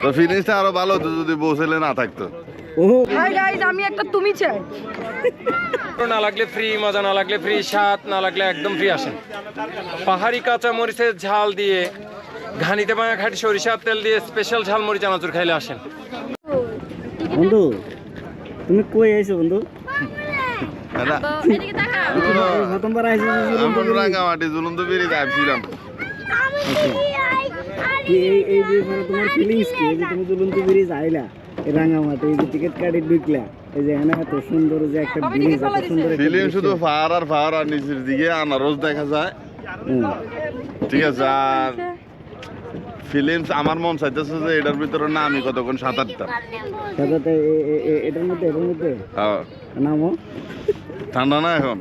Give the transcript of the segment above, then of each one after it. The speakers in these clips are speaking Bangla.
তো ফিনিশটা আরও ভালো হতো যদি বউ ছেলে না থাকতো হাই গাইজ আমি একটা তুমি চাই না লাগলে ফ্রি মজা না লাগলে ফ্রি স্বাদ না লাগলে একদম ফ্রি আসেন পাহাড়ি কাঁচা মরিচের ঝাল দিয়ে ঘানিতে ভাঙা খাঁটি সরিষার তেল দিয়ে স্পেশাল ঝাল মরিচ চানাচুর খাইলে আসেন বন্ধু তুমি কই আইছো বন্ধু প্রথমবার আইছো জুলুম তো বেরিয়ে যাচ্ছিলাম এই এই মানে তোমার ফিলিংস কি? এই যে তুমি দুলন্ত ব্রিজ আইলা এই রাঙামাটি এই যে টিকিট কাটি ঢুকলা এই যে এখানে এত সুন্দর যে একটা ব্রিজ এত সুন্দর শুধু ফার আর ফার আর নিচের দিকে আনারস দেখা যায়। ঠিক আছে আর ফিলিমস আমার মন চাইতেছে যে এটার ভিতরে না আমি কতক্ষণ এ- এ- এটার মধ্যে এটার মধ্যে? হ্যাঁ, ঠান্ডা না এখন?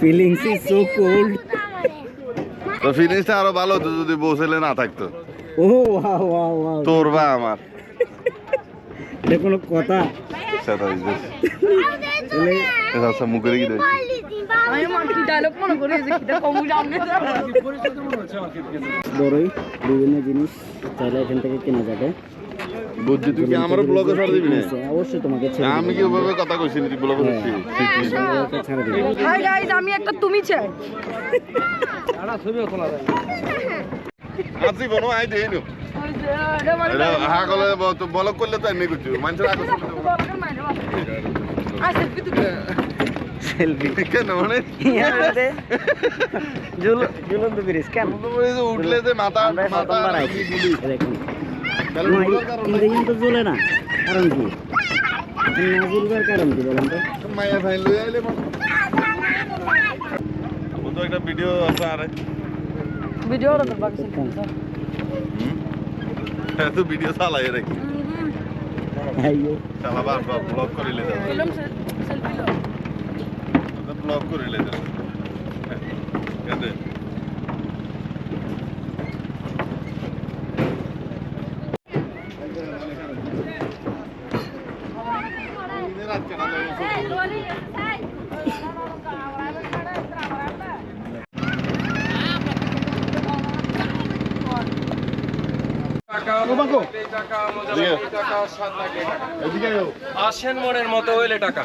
ফিলিংস ইজ সো কোল্ড তো ফিলিংসটা আরও ভালো হতো যদি বউ ছেলে না থাকতো। ও ওয়াও ওয়াও ওয়াও। তোর বা আমার। এটা কোনো কথা? আচ্ছা মুখে রেখে বড়ই বিভিন্ন জিনিস চাইলে এখান থেকে কেনা যাবে। বুদ্ধি তুই কি আমার ব্লগে ছাড় দিবি? না অবশ্যই তোমাকে ছেড়ে আমি কি ওভাবে কথা কইছি তুই ব্লগে হাই গাইজ আমি একটা তুমি চাই। আজি বনো আই দেই নো। এটা হা কলে তো ব্লগ করলে তো এমনি করছি মানুষের আগে সেলফি কেন মানে ঝুলন্ত ব্রিজ কেন? উঠলে যে মাথা না, কারণ কিন্তু কিন্তু না। কারণ কি? না জ্বলবার কারণ কি বলেন তো? মায়া লই আইলে একটা ভিডিও আছে আরে ভিডিও তো বাকি তো ভিডিও চালাই রাখি আইয়ো চালাবার ব্লগ করিলে ফিল্ম সেলফি লো ব্লগ করিলে কেন এদিকে আয় আসেন মনের মতো হইলে টাকা।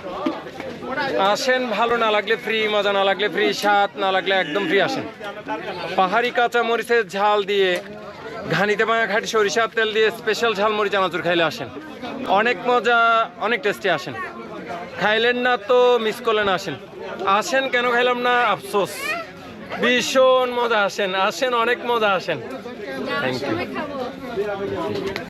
আসেন ভালো না লাগলে ফ্রি মজা না লাগলে ফ্রি স্বাদ না লাগলে একদম ফ্রি আসেন। পাহাড়ি কাঁচা মরিচের ঝাল দিয়ে ঘানিতে ভাঙা খাঁটি সরিষার তেল দিয়ে স্পেশাল ঝাল মরিচ চানাচুর খাইলে আসেন। অনেক মজা অনেক টেস্টি আসেন। খাইলেন না তো মিস করলেন আসেন। আসেন কেন খাইলাম না? আফসোস। ভীষণ মজা আসেন আসেন অনেক মজা আসেন। Thank you Merci.